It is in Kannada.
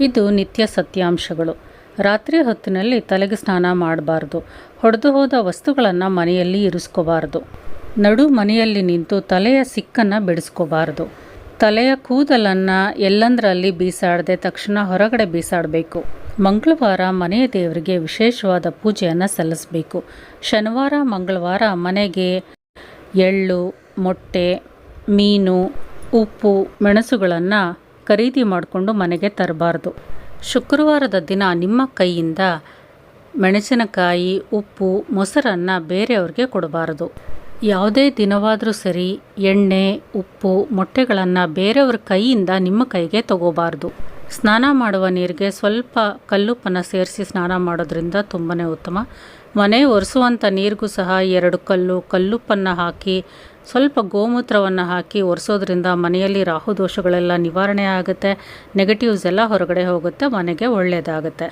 ಇದು ನಿತ್ಯ ಸತ್ಯಾಂಶಗಳು. ರಾತ್ರಿ ಹೊತ್ತಿನಲ್ಲಿ ತಲೆಗೆ ಸ್ನಾನ ಮಾಡಬಾರ್ದು. ಹೊಡೆದು ಹೋದ ವಸ್ತುಗಳನ್ನು ಮನೆಯಲ್ಲಿ ಇರಿಸ್ಕೋಬಾರ್ದು. ನಡು ಮನೆಯಲ್ಲಿ ನಿಂತು ತಲೆಯ ಸಿಕ್ಕನ್ನು ಬಿಡಿಸ್ಕೋಬಾರ್ದು. ತಲೆಯ ಕೂದಲನ್ನು ಎಲ್ಲಂದರಲ್ಲಿ ಬೀಸಾಡದೆ ತಕ್ಷಣ ಹೊರಗಡೆ ಬೀಸಾಡಬೇಕು. ಮಂಗಳವಾರ ಮನೆಯ ದೇವರಿಗೆ ವಿಶೇಷವಾದ ಪೂಜೆಯನ್ನು ಸಲ್ಲಿಸಬೇಕು. ಶನಿವಾರ, ಮಂಗಳವಾರ ಮನೆಗೆ ಎಳ್ಳು, ಮೊಟ್ಟೆ, ಮೀನು, ಉಪ್ಪು, ಮೆಣಸುಗಳನ್ನು ಖರೀದಿ ಮಾಡಿಕೊಂಡು ಮನೆಗೆ ತರಬಾರ್ದು. ಶುಕ್ರವಾರದ ದಿನ ನಿಮ್ಮ ಕೈಯಿಂದ ಮೆಣಸಿನಕಾಯಿ, ಉಪ್ಪು, ಮೊಸರನ್ನು ಬೇರೆಯವ್ರಿಗೆ ಕೊಡಬಾರದು. ಯಾವುದೇ ದಿನವಾದರೂ ಸರಿ ಎಣ್ಣೆ, ಉಪ್ಪು, ಮೊಟ್ಟೆಗಳನ್ನು ಬೇರೆಯವ್ರ ಕೈಯಿಂದ ನಿಮ್ಮ ಕೈಗೆ ತಗೋಬಾರ್ದು. ಸ್ನಾನ ಮಾಡುವ ನೀರಿಗೆ ಸ್ವಲ್ಪ ಕಲ್ಲುಪ್ಪನ್ನು ಸೇರಿಸಿ ಸ್ನಾನ ಮಾಡೋದ್ರಿಂದ ತುಂಬಾ ಉತ್ತಮ. ಮನೆ ಒರೆಸುವಂಥ ನೀರಿಗೂ ಸಹ ಎರಡು ಕಲ್ಲು, ಕಲ್ಲುಪ್ಪನ್ನು ಹಾಕಿ, ಸ್ವಲ್ಪ ಗೋಮೂತ್ರವನ್ನು ಹಾಕಿ ಒರೆಸೋದ್ರಿಂದ ಮನೆಯಲ್ಲಿ ರಾಹು ದೋಷಗಳೆಲ್ಲ ನಿವಾರಣೆ ಆಗುತ್ತೆ, ನೆಗೆಟಿವ್ಸ್ ಎಲ್ಲ ಹೊರಗಡೆ ಹೋಗುತ್ತೆ, ಮನೆಗೆ ಒಳ್ಳೆಯದಾಗುತ್ತೆ.